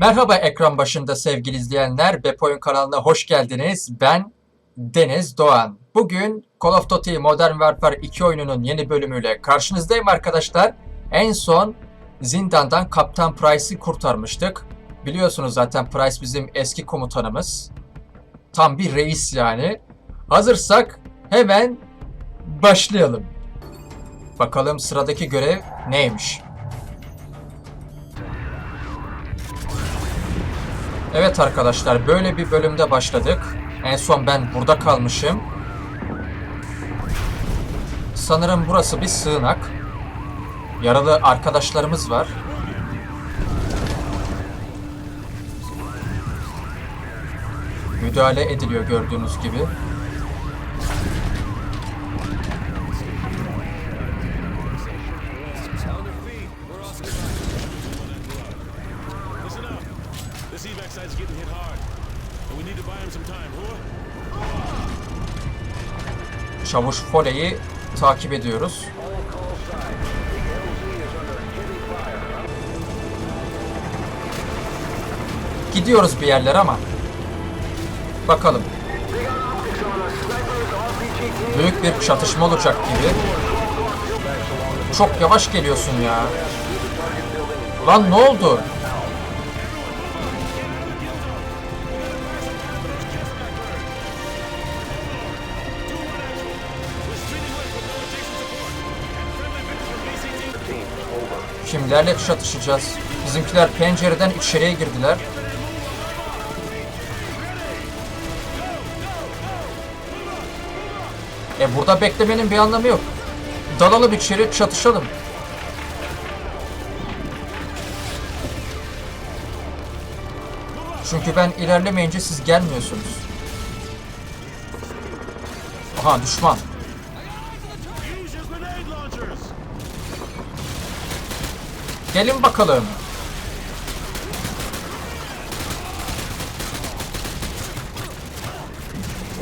Merhaba ekran başında sevgili izleyenler. Bepoyun kanalına hoş geldiniz. Ben Deniz Doğan. Bugün Call of Duty Modern Warfare 2 oyununun yeni bölümüyle karşınızdayım arkadaşlar. En son zindandan Kaptan Price'ı kurtarmıştık. Biliyorsunuz zaten Price bizim eski komutanımız. Tam bir reis yani. Hazırsak hemen başlayalım. Bakalım sıradaki görev neymiş? Evet arkadaşlar böyle bir bölümde başladık. En son ben burada kalmışım. Sanırım burası bir sığınak. Yaralı arkadaşlarımız var. Müdahale ediliyor gördüğünüz gibi. Çavuş Foley'i takip ediyoruz. Gidiyoruz bir yerlere ama. Bakalım. Büyük bir çatışma olacak gibi. Çok yavaş geliyorsun ya. Lan ne oldu? Kimlerle çatışacağız? Bizimkiler pencereden içeriye girdiler. E burada beklemenin bir anlamı yok. Dalalım içeri çatışalım. Çünkü ben ilerlemeyince siz gelmiyorsunuz. Aha düşman. Gelin bakalım.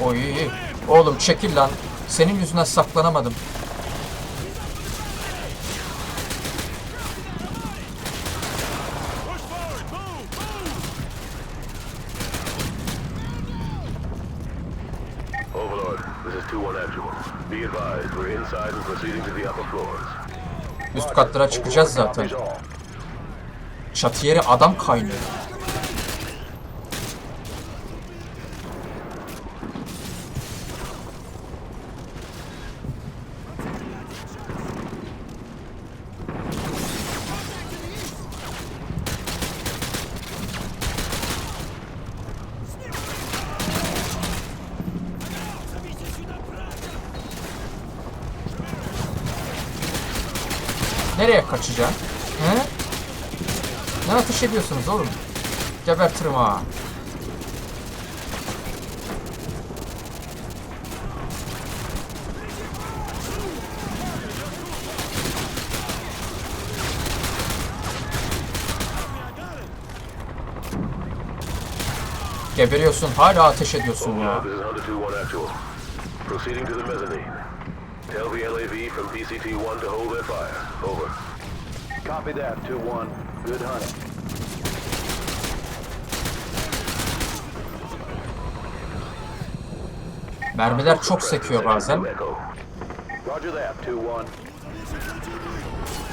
Oy. Oğlum çekil lan. Senin yüzünden saklanamadım. Overlord, this is 2-1 actual. Be advised, we're inside and proceeding to the upper floors. Üst katlara çıkacağız zaten. Çatı adam kaynıyor. Nereye kaçacaksın? He? Ne ateş ediyorsunuz oğlum? Gebertirim ha. Geberiyorsun hala ateş ediyorsun ya. Tell the LAV from PCT-1 to hold their fire. Over. Copy that, 2-1. Good hunting. Mermiler çok sekiyor bazen. Echo. Roger that, 2-1.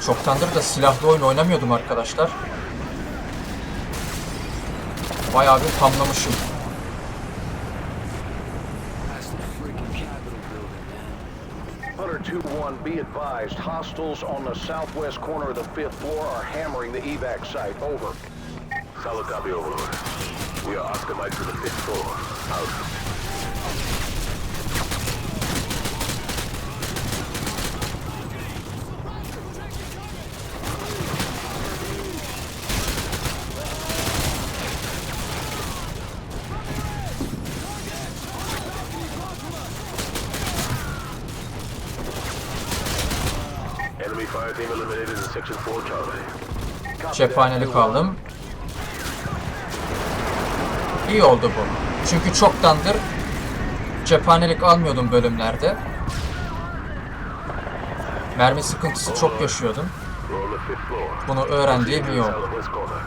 Çoktandır da silahlı oyun oynamıyordum arkadaşlar. Bayağı bir tamlamışım. 2-1, be advised, hostiles on the southwest corner of the fifth floor are hammering the evac site. Over. Solid copy, Overlord. We are Oscar Mike to the fifth floor. Out. 2-1. aldım. İyi oldu bu. Çünkü çoktandır cephanelik almıyordum bölümlerde. Mermi sıkıntısı çok yaşıyordum. Bunu öğrendiğim iyi oldu. Southwest corner.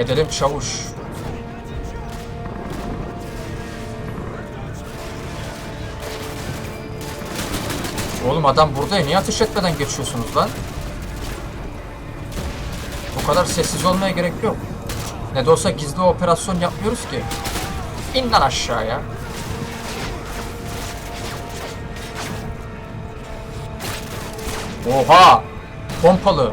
Edelim çavuş. Oğlum adam burada niye ateş etmeden geçiyorsunuz lan? Bu kadar sessiz olmaya gerek yok. Ne de olsa gizli operasyon yapmıyoruz ki. İn lan aşağıya. Oha! Pompalı.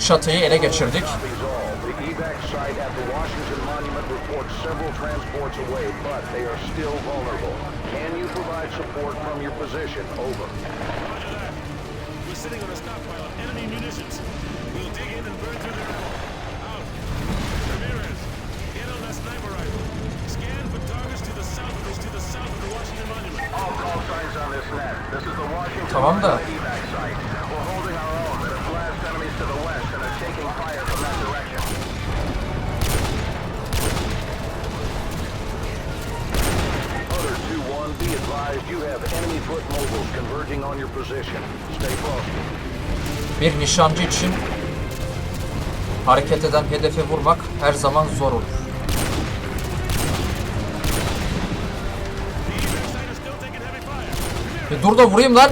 is the Washington Tamam da. To the west and are taking fire from that direction. Hunter 2-1, be advised you have enemy foot mobiles converging on your position. Stay frosty. Bir nişancı için hareket eden hedefe vurmak her zaman zor olur. Bir dur da vurayım lan.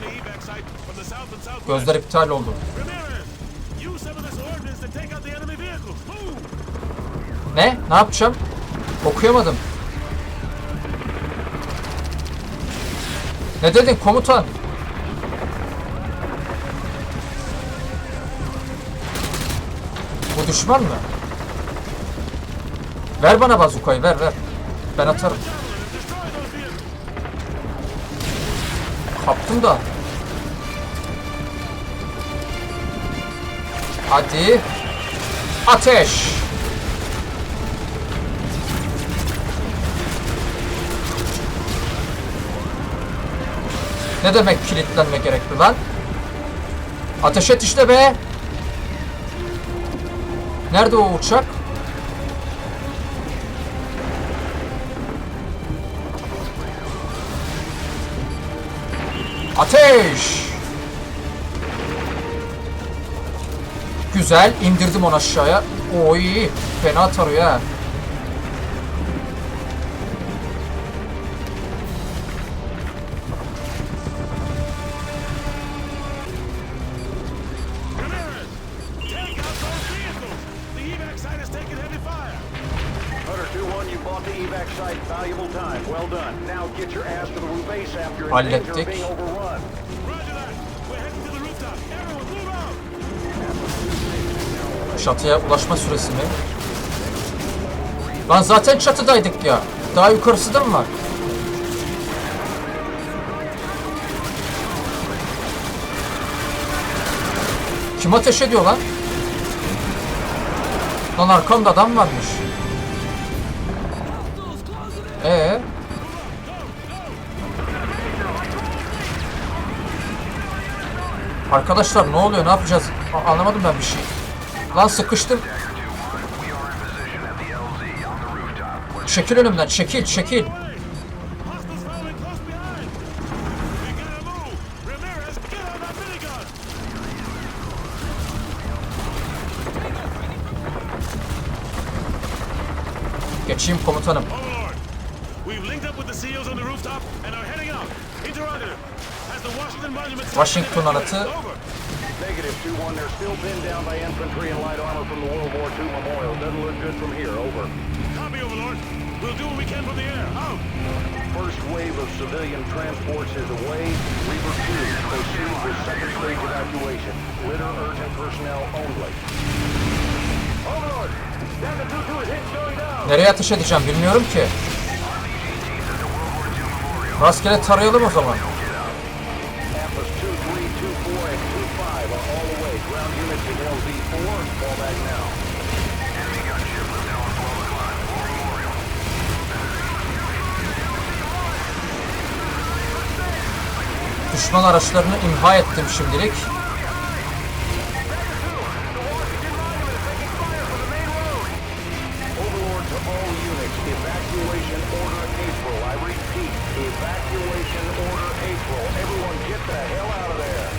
the evac site from the south and southwest. Gözler iptal oldu. Ne? Ne yapacağım? Okuyamadım. Ne dedin komutan? Düşman mı? Ver bana bazukayı ver ver. Ben atarım. Kaptım da. Hadi. Ateş. Ne demek kilitlenme gerekli lan? Ateş et işte be. Nerede o uçak? Ateş! Güzel indirdim onu aşağıya. Oy fena tarıyor ha. Out. Çatıya ulaşma süresi mi? Lan zaten çatıdaydık ya. Daha yukarısı da mı var? Kim ateş ediyor lan? Lan arkamda adam varmış. Arkadaşlar ne oluyor? Ne yapacağız? A- anlamadım ben bir şey. Lan sıkıştım. Çekil önümden. Çekil, çekil. Geçeyim komutanım. Washington anıtı Over. Negative 2-1. They're still pinned down by infantry and light armor from the World War II memorial. Doesn't look good from here. Over. Copy, Overlord. We'll do what we can from the air. Out. First wave of civilian transports is away. Reaper 2, proceed with second evacuation. Litter urgent personnel only. Overlord! Delta 2-2 is hit going down! nereye ateş edeceğim bilmiyorum ki. Rastgele tarayalım o zaman. The hell out of there.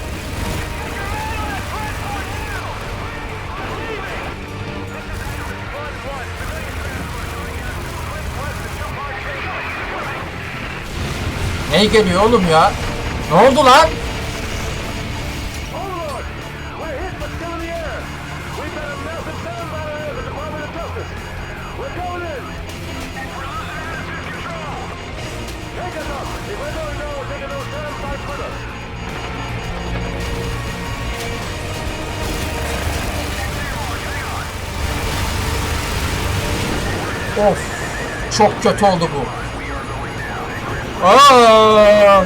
Ney geliyor oğlum ya? Ne oldu lan? Of. Çok kötü oldu bu. Aa!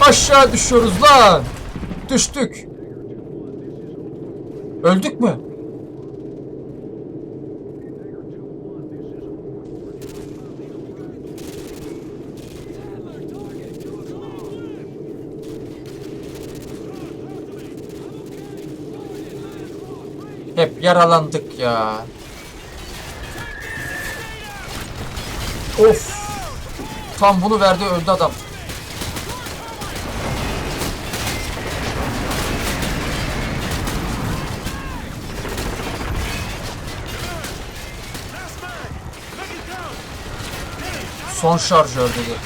Aşağı düşüyoruz lan. Düştük. Öldük mü? Hep yaralandık ya. Of. Tam bunu verdi öldü adam. Son şarjör dedi.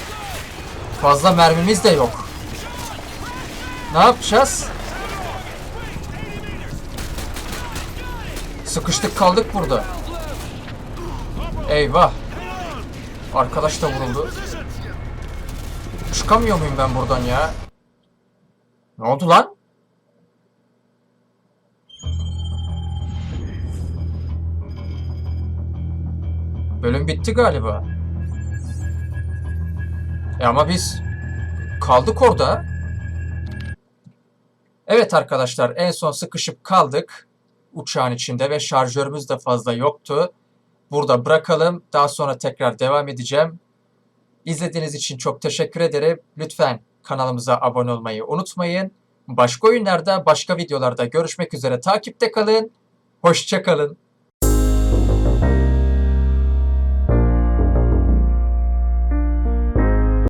Fazla mermimiz de yok. Ne yapacağız? Sıkıştık kaldık burada. Eyvah. Arkadaş da vuruldu. Çıkamıyor muyum ben buradan ya? Ne oldu lan? Bölüm bitti galiba. E ama biz kaldık orada. Evet arkadaşlar en son sıkışıp kaldık uçağın içinde ve şarjörümüz de fazla yoktu. Burada bırakalım. Daha sonra tekrar devam edeceğim. İzlediğiniz için çok teşekkür ederim. Lütfen kanalımıza abone olmayı unutmayın. Başka oyunlarda, başka videolarda görüşmek üzere. Takipte kalın. Hoşça kalın.